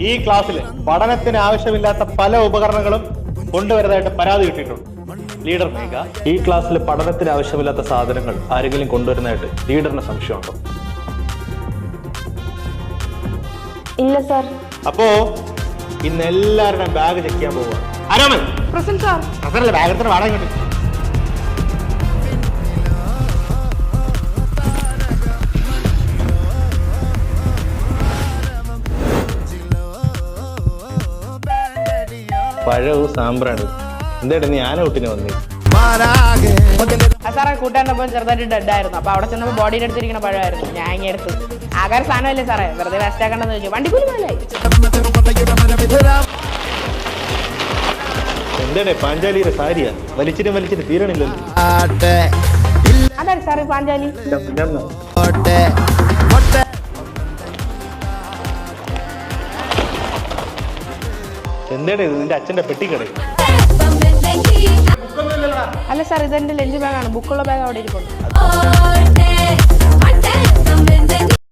ഈ ക്ലാസ്സിൽ പഠനത്തിന് ആവശ്യമില്ലാത്ത പല ഉപകരണങ്ങളും കൊണ്ടുവരുന്നതായിട്ട് പരാതി കിട്ടിയിട്ടുണ്ട്. ലീഡർ മേഘ. ഈ ക്ലാസ്സിൽ പഠനത്തിന് ആവശ്യമില്ലാത്ത സാധനങ്ങൾ ആരെങ്കിലും കൊണ്ടുവരുന്നതായിട്ട് ലീഡറിന് സംശയമുണ്ടോ? ഇല്ല സർ. അപ്പോ ഇന്ന് എല്ലാവരുടെയും ബാഗ് ചെക്ക് ചെയ്യാൻ പോവുക ആരാമൻ? പ്രസന്റ് സാർ പ്രസന്റ് ബാഗ് എടുത്തിട്ട് വാടക ഇങ്ങോട്ട് പഴവും സാമ്പ്രാണ്. എന്തേടെ നീ ആന ഊട്ടിന് വന്നേ? സാറേ ഒപ്പം ചെറുതായിട്ട് ഡെഡ് ആയിരുന്നു. അപ്പൊ അവിടെ ചെന്നപ്പോൾ ബോഡിയുടെ അടുത്തിരിക്കുന്ന പഴമായിരുന്നു. ഞാൻ ഇങ്ങനെ എടുത്തു. ആകാര സാധനമല്ലേ സാറേ? വെറുതെ വേസ്റ്റ് ആക്കണ്ടെന്ന് ചോദിച്ചു. വണ്ടി എന്തേടെ പാഞ്ചാലിയുടെ സാരിയാ? വലിച്ചിട്ട് വലിച്ചിട്ട് തീരണില്ലല്ലോ. അതാണ് സാറേ പാഞ്ചാലി. എന്തേടെ ഇത്? നിന്റെ അച്ഛന്റെ പെട്ടിക്കടയിൽ അല്ല സാർ ഇതെന്റെ ലഞ്ച് ബാഗാണ്. ബുക്കുള്ള ബാഗ് അവിടെ day.